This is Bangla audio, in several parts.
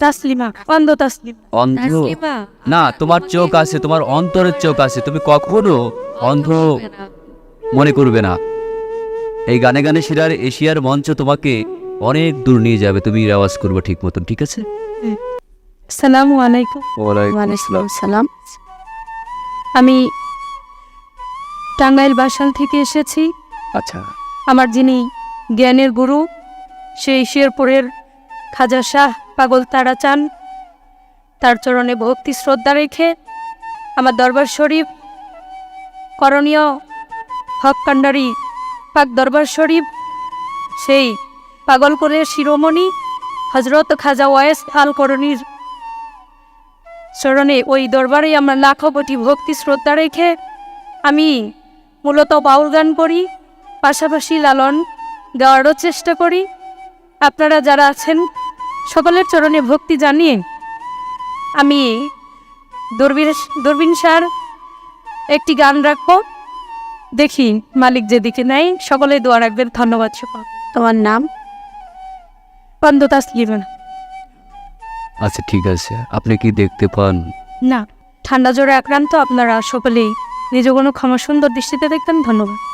তাসলিমা অন্ধ তাসলিমা। অন্ধ? তাসলিমা না তোমার চোখ আছে তোমার অন্তরের চোখ আছে। তুমি কখনো অন্ধ মনে করবে না। এই গানে গানে সেরার এশিয়ার মঞ্চ তোমাকে অনেক দূর নিয়ে যাবে। তুমি রেওয়াজ করবে ঠিক মতন ঠিক আছে? সালামু আলাইকুম। ওয়ালাইকুম সালাম। আমি টাঙ্গাইল বাসাল থেকে এসেছি। আচ্ছা। আমার যিনি জ্ঞানের গুরু সেই শেরপুরের খাজা শাহ পাগল তারা চান। তার চরণে ভক্তি শ্রদ্ধা রেখে আমার দরবার শরীফ, করণীয় হক কান্ডারি পাক দরবার শরীফ, সেই পাগল পাগলপুরের শিরোমণি হজরত খাজা ওয়েস আল করণীর চরণে ওই দরবারে আমরা লাখো কোটি ভক্তি শ্রদ্ধা রেখে আমি মূলত বাউল গান করি, পাশাপাশি লালন গাওয়ারও চেষ্টা করি। আপনারা যারা আছেন সকলের চরণে ভক্তি জানিয়ে আমি দূরবীন দূরবীন সার একটি গান রাখব। দেখি মালিক যেদিকে নেয় সকলে দোয়া রাখবেন ধন্যবাদ সকল। তোমার নাম? আচ্ছা ঠিক আছে। আপনি কি দেখতে পান? না ঠান্ডা জ্বরে আক্রান্ত আপনারা সকলেই নিজ কোনো ক্ষমা সুন্দর দৃষ্টিতে দেখতেন ধন্যবাদ।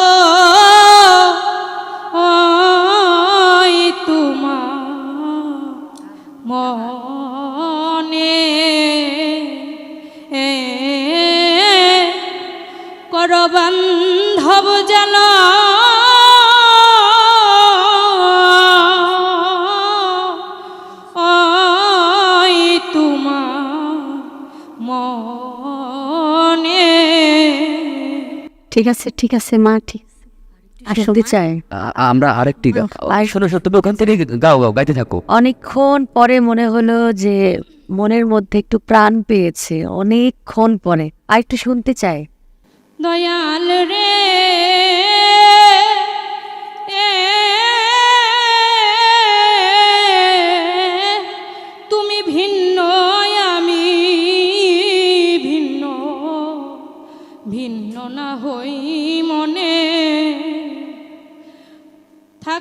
মনে করবান্ধব জল ঠিক আছে ঠিক আছে মা ঠিক। শুনতে চাই। আ- আমরা আরেকটি আর- শোনো শোনো, তুমি ওখান থেকে গাও গাও গাইতে থাকো। অনেকক্ষণ পরে মনে হলো যে মনের মধ্যে একটু প্রাণ পেয়েছে অনেকক্ষণ পরে। আর একটু শুনতে চাই। দয়াল রে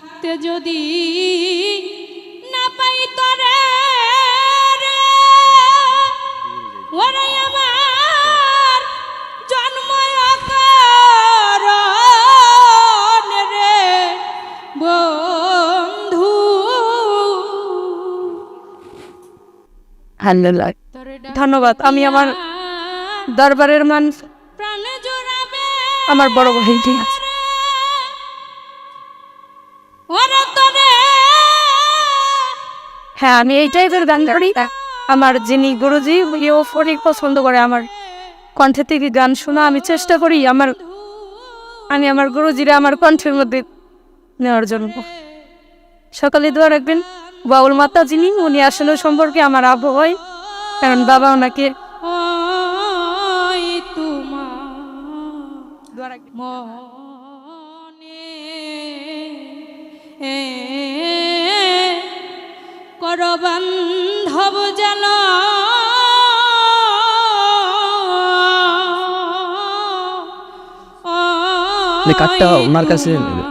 থাকতে যদি না পাই তরে ওরে আমার রে বন্ধু। ধন্যবাদ। আমি আমার- দরবারের মান আমার বড় ভাই ঠিক আছে। হ্যাঁ আমি এই টাইপের গান করি। আমার যিনি গুরুজি ইও অনেক পছন্দ করে আমার। কণ্ঠে থেকে গান শোনা আমি চেষ্টা করি আমার আমি আমার গুরুজিরা আমার কণ্ঠের মধ্যে নেওয়ার জন্য। সকালে দোয়া রাখবেন। বাউল মাতা যিনি উনি আসলে সম্পর্কে আমার আবু হয় কারণ বাবা ওনাকে ওই দোয়া রাখবেন। করবান্ধব জল কাঠটা ওনার কাছে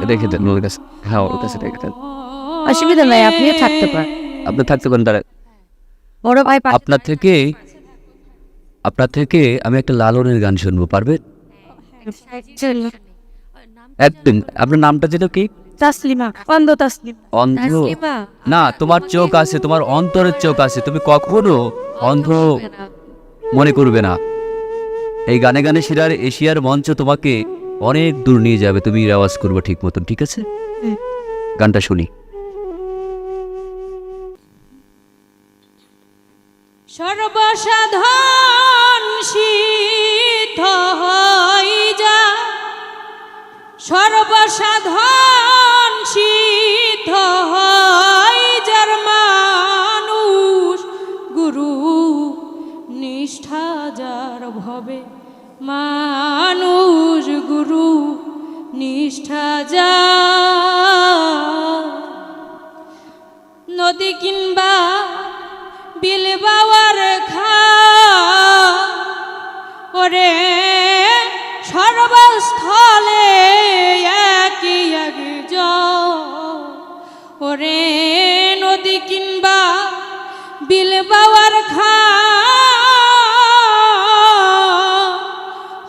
রেখে দেন ওনার কাছে। হ্যাঁ ওর কাছে রেখে দেন। অসুবিধা নাই আপনিও থাকতে পারেন। আপনি থাকতে পারেন তারা বড় ভাই আপনার থেকে আপনার থেকে আমি একটা লালনের গান শুনব পারবে একদিন আপনার নামটা যেটা কি? তাসলিমা অন্ধ তাসলিম। অন্ধ? তাসলিমা না তোমার চোখ আছে তোমার অন্তরের চোখ আছে তুমি কখনো অন্ধ মনে করবে না। এই গানে গানে সেরার এশিয়ার মঞ্চ তোমাকে অনেক দূর নিয়ে যাবে তুমি আওয়াজ করবে ঠিক মতন ঠিক আছে? গানটা শুনি। সর্বসাধন সিদ্ধ হই যা সর্বসাধন নিষ্ঠা যা। নদী কিংবা বিল বাওয়ার খা। ওরে সর্বস্থলে একই এক ওরে নদী কিংবা বিল বাওয়ার খা।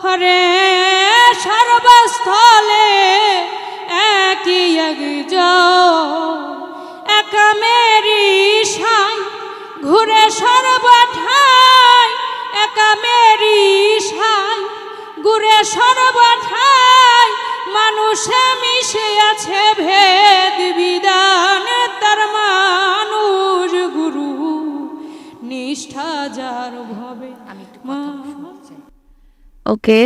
হরে সর্বস্থলে একই এক একা মেরি সাই ঘুরে সর্বঠাই একা মেরি সাই ঘুরে সর্বঠাই মানুষে মিশে আছে ভেদ বিধান তার মানুষ গুরু নিষ্ঠা যার ভবে। ওকে।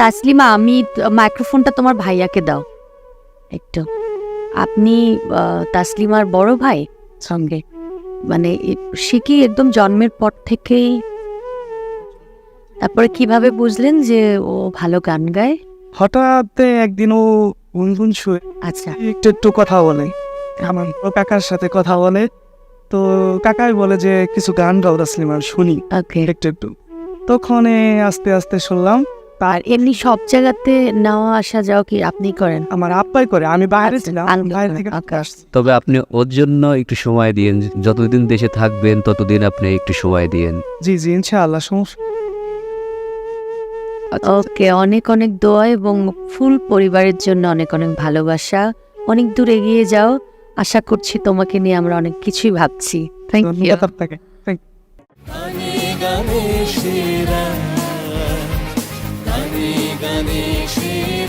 তাসলিমা আমি মাইক্রোফোনটা তোমার ভাইয়াকে দাও। একটু। আপনি তাসলিমার বড় ভাই? সঙ্গে। মানে সে কি একদম জন্মের পর থেকেই? তারপরে কীভাবে বুঝলেন যে ও ভালো গান গায়? হঠাৎ একদিন ও গুনগুন শুয়ে আচ্ছা। একটু একটু কথা বলে। আমার কাকার সাথে কথা বলে। তো কাকাই বলে যে কিছু গান গাও তাসলিমার শুনি। ওকে একটু একটু। তখন আস্তে আস্তে শুনলাম। আর এমনি সব জায়গাতে নেওয়া আসা যাও কি আপনি করেন? আমার আব্বাই করে আমি বাইরে আচ্ছা, ছিলাম বাইরে থেকে. আসছি। তবে আপনি ওর জন্য একটু সময় দিন যতদিন দেশে থাকবেন ততদিন আপনি একটু সময় দিন জি জি ইনশাআল্লাহ সমস্যা ওকে অনেক অনেক দোয়া এবং ফুল পরিবারের জন্য অনেক অনেক ভালোবাসা। অনেক দূর এগিয়ে যাও। আশা করছি তোমাকে নিয়ে আমরা অনেক কিছুই ভাবছি। Thank you Bangladeshi